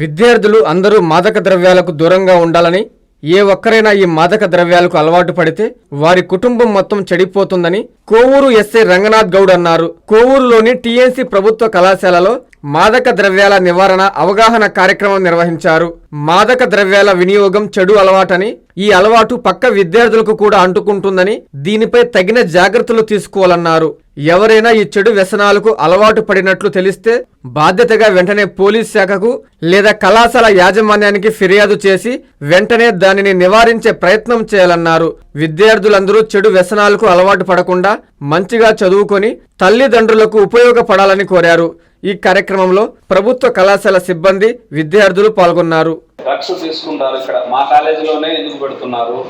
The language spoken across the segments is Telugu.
విద్యార్థులు అందరూ మాదక ద్రవ్యాలకు దూరంగా ఉండాలని ఏ ఒక్కరైనా ఈ మాదక ద్రవ్యాలకు అలవాటు పడితే వారి కుటుంబం మొత్తం చెడిపోతుందని కోవూరు ఎస్ఐ రంగనాథ్ గౌడ్ అన్నారు. కోవూరులోని టీఎన్సీ ప్రభుత్వ కళాశాలలో మాదక ద్రవ్యాల నివారణ అవగాహన కార్యక్రమం నిర్వహించారు. మాదక ద్రవ్యాల వినియోగం చెడు అలవాటని ఈ అలవాటు పక్క విద్యార్థులకు కూడా అంటుకుంటుందని దీనిపై తగిన జాగ్రత్తలు తీసుకోవాలన్నారు. ఎవరైనా ఈ చెడు వ్యసనాలకు అలవాటు పడినట్లు తెలిస్తే బాధ్యతగా వెంటనే పోలీస్ శాఖకు లేదా కళాశాల యాజమాన్యానికి ఫిర్యాదు చేసి వెంటనే దానిని నివారించే ప్రయత్నం చేయాలన్నారు. విద్యార్థులందరూ చెడు వ్యసనాలకు అలవాటు పడకుండా మంచిగా చదువుకొని తల్లిదండ్రులకు ఉపయోగపడాలని కోరారు. ఈ కార్యక్రమంలో ప్రభుత్వ కళాశాల సిబ్బంది విద్యార్థులు పాల్గొన్నారు. డ్రగ్స్ తీసుకుంటారు ఇక్కడ. మా కాలేజీలోనే ఎందుకు పెడుతున్నారు?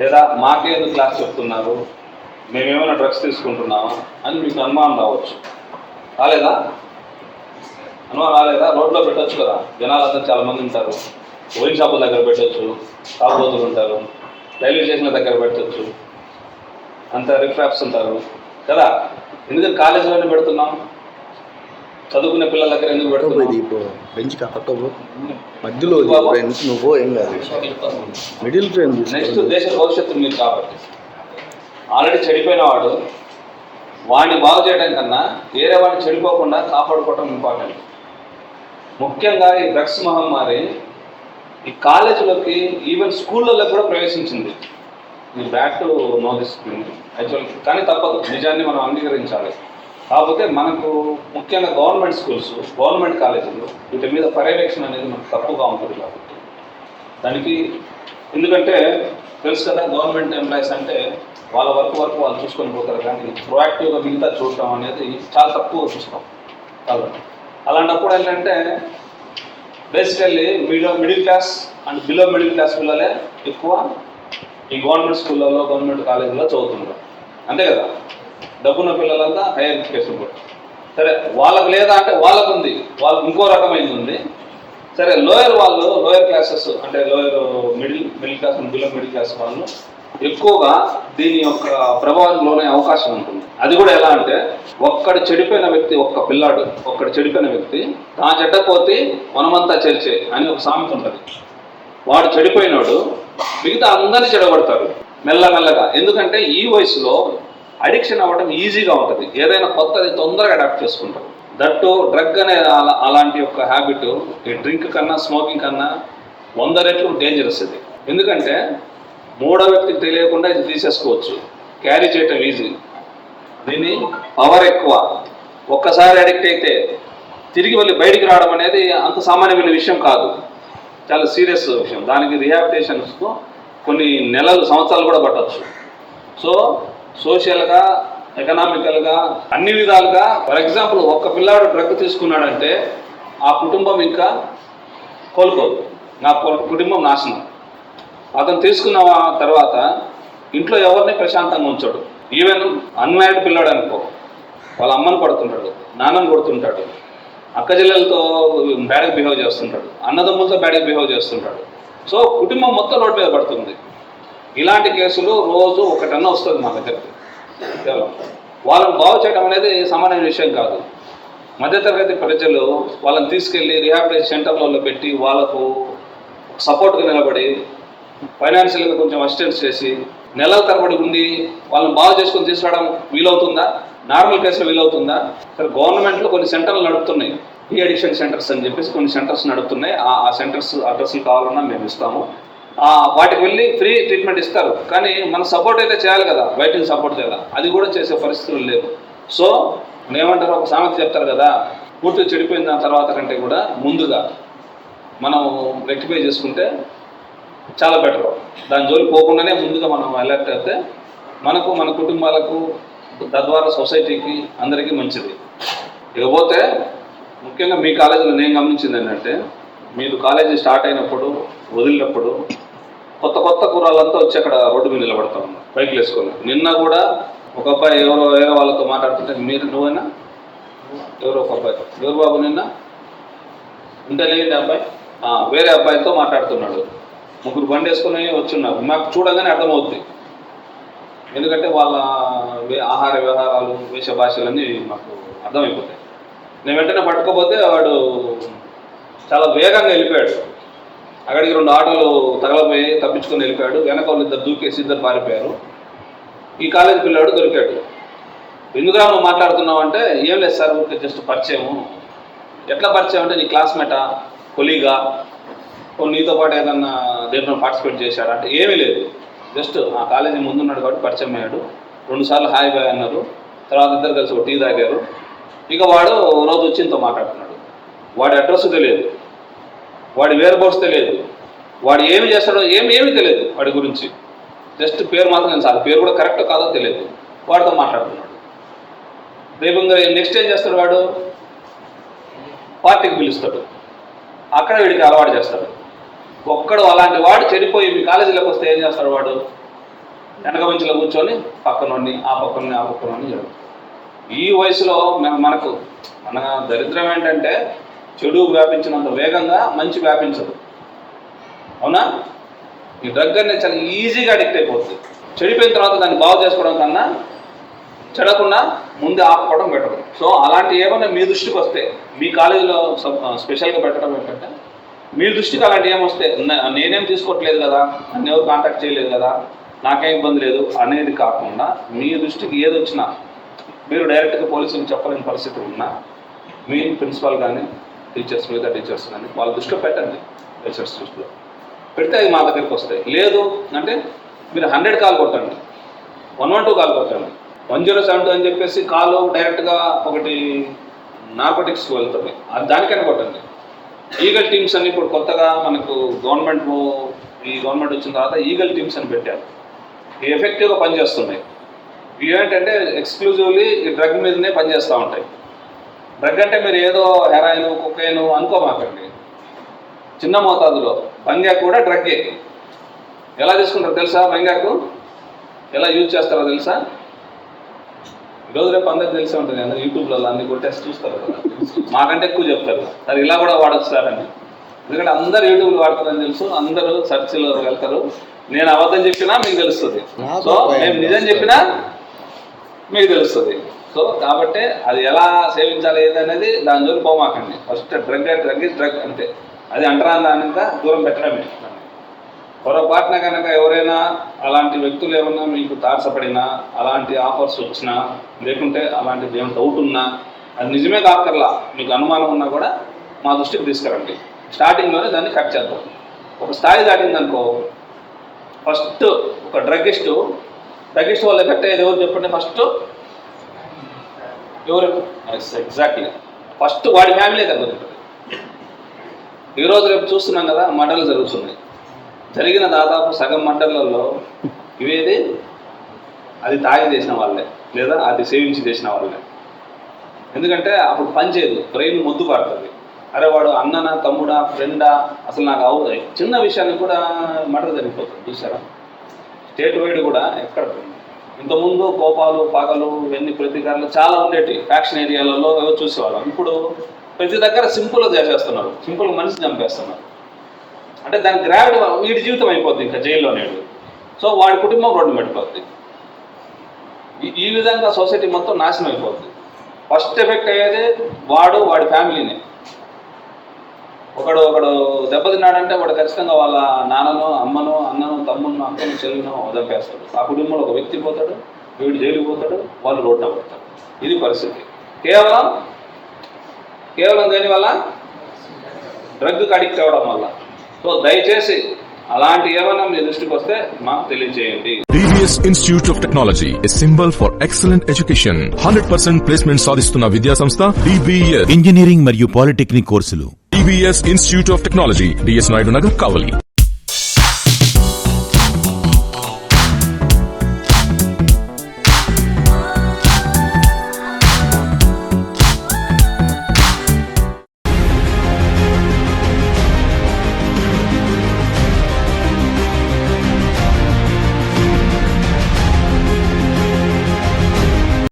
లేదా మాకే ఎందుకు క్లాస్ చెప్తున్నారు? మేమేమైనా డ్రగ్స్ తీసుకుంటున్నామా అని మీకు అనుమానం రావచ్చు. రాలేదా? అనుమానం రాలేదా? రోడ్లో పెట్టచ్చు కదా. జనాలంతా చాలా మంది ఉంటారు. ఓయిన్ షాపుల దగ్గర పెట్టచ్చు. తాగుబోతులు ఉంటారు. రైల్వే స్టేషన్ల దగ్గర పెట్టచ్చు. అంత రిఫ్రాప్స్ ఉంటారు. కదా? ఎందుకంటే కాలేజీలోనే పెడుతున్నాం? చదువుకునే పిల్లల దగ్గర ఎందుకు ఇది ఇప్పుడు బెంచ్ పక్క. మధ్యలో ఫ్రెండ్స్ నువ్వు ఏం కాదు. మిడిల్ ఫ్రెండ్ నెక్స్ట్ దేశ భవిష్యత్తు మీరు కాబట్టి. ఆల్రెడీ చెడిపోయిన వాడు వాడిని బాగు చేయడం కన్నా వేరే వాడిని చెడిపోకుండా కాపాడుకోవడం ఇంపార్టెంట్ ముఖ్యంగా ఈ డ్రగ్స్ మహమ్మారి ఈ కాలేజీలోకి ఈవెన్ స్కూళ్ళల్లో కూడా ప్రవేశించింది. ఈ back to know this actual కానీ తప్పదు. నిజాన్ని మనం అంగీకరించాలి. కాకపోతే మనకు ముఖ్యంగా గవర్నమెంట్ స్కూల్స్ గవర్నమెంట్ కాలేజీలు వీటి మీద పర్యవేక్షణ అనేది మనకు తప్పుగా ఉంటుంది కాబట్టి. దానికి ఎందుకంటే తెలుసు కదా గవర్నమెంట్ ఎంప్లాయీస్ అంటే వాళ్ళ వర్క్ వర్క్ వాళ్ళు చూసుకొని పోతారు కానీ ప్రొయాక్టివ్గా మిగతా చూడటం అనేది చాలా తక్కువ చూస్తాం కాబట్టి. అలాంటప్పుడు ఏంటంటే basically middle middle class and below middle class పిల్లలే ఎక్కువ ఈ గవర్నమెంట్ స్కూళ్ళలో గవర్నమెంట్ కాలేజీలో చదువుతున్నారు అంతే కదా? డబ్బున్న పిల్లలంతా హైయర్ ఎడ్యుకేషన్ కూడా సరే వాళ్ళకు లేదా అంటే వాళ్ళకు ఉంది వాళ్ళకు ఇంకో రకమైనది ఉంది. సరే లోయర్ వాళ్ళు లోయర్ క్లాసెస్ అంటే lower middle middle class below middle class వాళ్ళు ఎక్కువగా దీని యొక్క ప్రభావం లోనే అవకాశం ఉంటుంది. అది కూడా ఎలా అంటే ఒక్కడు చెడిపోయిన వ్యక్తి ఒక్క పిల్లాడు ఒక్కడు చెడిపోయిన వ్యక్తి తా చెడ్డపోతే మనమంతా చేర్చే అని ఒక సామెత ఉంటుంది. వాడు చెడిపోయినాడు మిగతా అందరినీ చెడగొడతారు మెల్లమెల్లగా. ఎందుకంటే ఈ వయసులో అడిక్షన్ అవ్వడం ఈజీగా ఉంటుంది. ఏదైనా కొత్తది తొందరగా అడాప్ట్ చేసుకుంటాం. దట్టు డ్రగ్ అనే అలా అలాంటి యొక్క హ్యాబిట్ ఈ డ్రింక్ కన్నా స్మోకింగ్ కన్నా వంద రెట్లు డేంజరస్ ఇది. ఎందుకంటే మూడో వ్యక్తికి తెలియకుండా ఇది తీసేసుకోవచ్చు. క్యారీ చేయటం ఈజీ దీని పవర్ ఎక్కువ. ఒక్కసారి అడిక్ట్ అయితే తిరిగి మళ్ళీ బయటికి రావడం అనేది అంత సామాన్యమైన విషయం కాదు. చాలా సీరియస్ విషయం. దానికి రిహాబిటేషన్స్కు కొన్ని నెలలు సంవత్సరాలు కూడా పట్టవచ్చు సో సోషల్గా ఎకనామికల్గా అన్ని విధాలుగా. ఫర్ ఎగ్జాంపుల్ ఒక్క పిల్లాడు డ్రగ్ తీసుకున్నాడంటే ఆ కుటుంబం ఇంకా కోలుకోదు నా కుటుంబం నాశనం. అతను తీసుకున్న తర్వాత ఇంట్లో ఎవరిని ప్రశాంతంగా ఉంచాడు. ఈవెన్ అన్మ్యారీడ్ పిల్లాడు అనుకో. వాళ్ళ అమ్మని కొడుతుంటాడు నాన్నను కొడుతుంటాడు అక్క చెల్లెలతో బ్యాడ్గా బిహేవ్ చేస్తుంటాడు అన్నదమ్ములతో బ్యాడ్గా బిహేవ్ చేస్తుంటాడు. సో కుటుంబం మొత్తం రోడ్డు మీద పడుతుంది. ఇలాంటి కేసులు రోజు ఒకటన్నా వస్తుంది మా దగ్గరికి కేవలం వాళ్ళని బాగు చేయడం అనేది సామాన్య విషయం కాదు. మధ్యతరగతి ప్రజలు వాళ్ళని తీసుకెళ్ళి రిహాబిలిటేషన్ సెంటర్లలో పెట్టి వాళ్ళకు సపోర్ట్గా నిలబడి ఫైనాన్షియల్గా కొంచెం అసిస్టెన్స్ చేసి నెలల తరబడి ఉండి వాళ్ళని బాగు చేసుకొని తీసుకురావడం వీలవుతుందా? నార్మల్ కేసులో వీలవుతుందా? సరే గవర్నమెంట్లో కొన్ని సెంటర్లు నడుపుతున్నాయి. ఈ అడిక్షన్ సెంటర్స్ అని చెప్పేసి కొన్ని సెంటర్స్ నడుపుతున్నాయి. ఆ సెంటర్స్ అడ్రస్లు కావాలన్నా మేము ఇస్తాము. వాటికి వెళ్ళి ఫ్రీ ట్రీట్మెంట్ ఇస్తారు. కానీ మన సపోర్ట్ అయితే చేయాలి కదా బయటకు సపోర్ట్ చేయాలి? అది కూడా చేసే పరిస్థితులు లేవు. సో ఏమంటారు ఒక సామెత చెప్తారు కదా పూర్తిగా చెడిపోయిన దాని తర్వాత కంటే కూడా ముందుగా మనం రెక్టిఫై చేసుకుంటే చాలా బెటర్. దాని జోలి పోకుండానే ముందుగా మనం అలర్ట్ అయితే మనకు మన కుటుంబాలకు తద్వారా సొసైటీకి అందరికీ మంచిది. ఇకపోతే ముఖ్యంగా మీ కాలేజీలో నేను గమనించింది ఏంటంటే మీరు కాలేజీ స్టార్ట్ అయినప్పుడు వదిలినప్పుడు కొత్త కొత్త కూరలంతా వచ్చి అక్కడ రోడ్డు మీద నిలబడతా ఉన్నారు. బైక్లు వేసుకొని. నిన్న కూడా ఒక అబ్బాయి ఎవరో వేరే వాళ్ళతో మాట్లాడుతుంటే మీరు నువ్వైనా? ఎవరో ఒక అబ్బాయితో. ఎవరు బాబు నిన్న? ఉంటే లేదండి అబ్బాయి. వేరే అబ్బాయితో మాట్లాడుతున్నాడు. ముగ్గురు బండి వేసుకుని వచ్చున్నారు మాకు చూడగానే అర్థమవుద్ది. ఎందుకంటే వాళ్ళ ఆహార వ్యవహారాలు వేష భాషలన్నీ మాకు అర్థమైపోతాయి. నేను వెంటనే పట్టుకోపోతే వాడు చాలా వేగంగా వెళ్ళిపోయాడు. అక్కడికి రెండు ఆటోలు తగలపోయి తప్పించుకొని వెళ్ళిపోయాడు. వెనక వాళ్ళు ఇద్దరు దూకేసి ఇద్దరు పారిపోయారు. ఈ కాలేజీ పిల్లాడు దొరికాడు. ఎందుకురా నువ్వు మాట్లాడుతున్నావు అంటే ఏం లేదు సార్ ఊరికే జస్ట్ పరిచయము. ఎట్లా పరిచయం అంటే నీ క్లాస్మేటా కొలీగా? నీతో పాటు ఏదన్నా దేంట్లో పార్టిసిపేట్ చేశాడు? అంటే ఏమీ లేదు. జస్ట్ ఆ కాలేజీ ముందున్నాడు కాబట్టి పరిచయం అయ్యాడు. రెండుసార్లు హాయ్ బాయ్ అన్నారు. తర్వాత ఇద్దరు కలిసి ఒక టీ తాగారు. ఇక వాడు ఓ రోజు వచ్చి మాట్లాడుతున్నాడు. వాడి అడ్రస్ తెలియదు. వాడి వేరుబోస్ తెలియదు. వాడు ఏమి చేస్తాడో ఏమి ఏమీ తెలియదు వాడి గురించి. జస్ట్ పేరు మాత్రం చాలు పేరు కూడా కరెక్ట్ కాదో తెలియదు. వాడితో మాట్లాడుతున్నాడు. రేపు నెక్స్ట్ ఏం చేస్తాడు వాడు? పార్టీకి పిలుస్తాడు. అక్కడ వీడికి అలవాటు చేస్తాడు. ఒక్కడు అలాంటి వాడు చెడిపోయి మీ కాలేజీలోకి వస్తే ఏం చేస్తాడు వాడు? వెనక మంచిలో కూర్చొని పక్కనోడిని ఆ పక్కనని ఆ పక్కనోడిని ఈ వయసులో మన- మనకు మన దరిద్రం ఏంటంటే చెడు వ్యాపించినంత వేగంగా మంచి వ్యాపించదు. అవునా? ఈ డ్రగ్ అనేది చాలా ఈజీగా అడిక్ట్ అయిపోతుంది. చెడిపోయిన తర్వాత దాన్ని బాగు చేసుకోవడం కన్నా చెడకుండా ముందే ఆపుకోవడం బెటర్. సో అలాంటి ఏమైనా మీ దృష్టికి వస్తే మీ కాలేజీలో సబ్- స్పెషల్గా పెట్టడం ఏంటంటే మీ దృష్టికి అలాంటి ఏమొస్తే నేనేం తీసుకోవట్లేదు కదా నన్ను ఎవరు కాంటాక్ట్ చేయలేదు కదా నాకేం ఇబ్బంది లేదు అనేది కాకుండా మీ దృష్టికి ఏది వచ్చినా మీరు డైరెక్ట్గా పోలీసులకు చెప్పలేని పరిస్థితి ఉన్నా మీ ప్రిన్సిపాల్ కానీ టీచర్స్ మిగతా టీచర్స్ కానీ వాళ్ళ దృష్టిలో పెట్టండి టీచర్స్ దృష్టిలో. పెడితే అది మా దగ్గరికి వస్తాయి. లేదు అంటే మీరు హండ్రెడ్ కాల్ కొట్టండి. వన్ వన్ టూ కాల్ కొట్టండి. వన్ జీరో సెవెన్ టూ అని చెప్పేసి కాల్ డైరెక్ట్గా ఒకటి నార్కోటిక్స్కి వెళ్తుంది. అది దానికైనా కొట్టండి. ఈగల్ టీమ్స్ అని ఇప్పుడు కొత్తగా మనకు గవర్నమెంట్ ఈ గవర్నమెంట్ వచ్చిన తర్వాత ఈగల్ టీమ్స్ అని పెట్టారు. ఎఫెక్టివ్గా పనిచేస్తున్నాయి. ఇవి ఏంటంటే ఎక్స్క్లూజివ్లీ ఈ డ్రగ్ మీదనే పనిచేస్తూ ఉంటాయి. డ్రగ్ అంటే మీరు ఏదో హెరాయిన్ కుకైన్ అనుకోమాకండి. చిన్న మోతాదులో. బంగాకు కూడా డ్రగ్గే. ఎలా తీసుకుంటారో తెలుసా బంగాకు? ఎలా యూజ్ చేస్తారో తెలుసా? ఈరోజు రేపు అందరికి తెలిసే ఉంటుంది. అందరు యూట్యూబ్లలో అన్ని కొట్టేసి చూస్తారు కదా. మాకంటే ఎక్కువ చెప్తారు. సరే ఇలా కూడా వాడచ్చు సార్ అని. ఎందుకంటే అందరు యూట్యూబ్లో వాడతారని తెలుసు. అందరూ సెర్చ్లో వెళ్తారు. నేను అబద్ధం చెప్పినా మీకు తెలుస్తుంది. సో నేను నిజం చెప్పినా మీకు తెలుస్తుంది. సో కాబట్టి అది ఎలా సేవించాలి ఏది అనేది దాని జోలికి పోమాకండి. ఫస్ట్ డ్రగ్ డ్రగ్ డ్రగ్ అంతే. అది అంటరా దానింత దూరం పెట్టడమే. పొరపాటున కనుక ఎవరైనా అలాంటి వ్యక్తులు ఏమన్నా మీకు తారసపడినా అలాంటి ఆఫర్స్ వచ్చినా లేకుంటే అలాంటి ఏమైనా డౌట్ ఉన్నా అది నిజమే కాకర్లా మీకు అనుమానం ఉన్నా కూడా మా దృష్టికి తీసుకురండి. స్టార్టింగ్లోనే దాన్ని కట్ చేద్దాం. ఒక స్థాయి దాటిందనుకో ఫస్ట్ ఒక డ్రగ్గిస్ట్ డ్రగ్గిస్ట్ వాళ్ళు ఎఫెక్ట్ అయ్యేది ఎవరు చెప్పండి ఫస్ట్? ఎవరు? ఎగ్జాక్ట్లీ ఫస్ట్ వాడి ఫ్యామిలీ దెబ్బతింటుంది. ఈరోజు రేపు చూస్తున్నాం కదా మండలు జరుగుతున్నాయి. జరిగిన దాదాపు సగం మర్డర్లలో ఇవేది? అది తాగి చేసిన వాళ్ళే లేదా అది సేవించి చేసిన వాళ్ళే. ఎందుకంటే అప్పుడు పని చేయదు బ్రెయిన్ ముద్దు పడుతుంది. అరే వాడు అన్ననా తమ్ముడా ఫ్రెండా అసలు నాకు అవుతాయి చిన్న విషయాన్ని కూడా మటర్ జరిగిపోతుంది చూసారా? స్టేట్ వైడ్ కూడా ఎక్కడ ఇంతకుముందు కోపాలు పగలు ఇవన్నీ ప్రతీకారాలు చాలా ఉండేవి ఫ్యాక్షన్ ఏరియాలలో ఏవో చూసేవాళ్ళం ఇప్పుడు ప్రతి దగ్గర సింపుల్గా చేసేస్తున్నారు. సింపుల్గా మనిషి చంపేస్తున్నారు. అంటే దాని గ్రావిటీ వీడి జీవితం అయిపోద్ది ఇంకా జైల్లో నేడు. సో వాడి కుటుంబం రోడ్డు పెట్టిపోద్ది ఈ- ఈ విధంగా సొసైటీ మొత్తం నాశనం అయిపోద్ది. ఫస్ట్ ఎఫెక్ట్ అయ్యేది వాడు వాడి ఫ్యామిలీనే ఒకడు ఒకడు దెబ్బతిన్నాడంటే వాడు ఖచ్చితంగా వాళ్ళ నాన్నను అమ్మను అన్నను తమ్మును అక్కను చెల్లిను వదిలిపేస్తాడు ఆ కుటుంబంలో ఒక వ్యక్తి పోతాడు వీడు జైలుకి పోతాడు వాళ్ళు రోడ్డున పడతారు. ఇది పరిస్థితి. కేవలం కేవలం దేనివల్ల డ్రగ్కి అడిక్ట్ అవ్వడం వల్ల. సో దయచేసి అలాంటి ఏమైనా మీ దృష్టికి వస్తే మాకు తెలియజేయండి. TVS Institute of Technology, a symbol for excellent education. 100% placement సాధిస్తున్న విద్యా సంస్థ DBS. ఇంజనీరింగ్ మరియు పాలిటెక్నిక్ కోర్సులు PBS Institute of Technology, DS Naidu Kavali.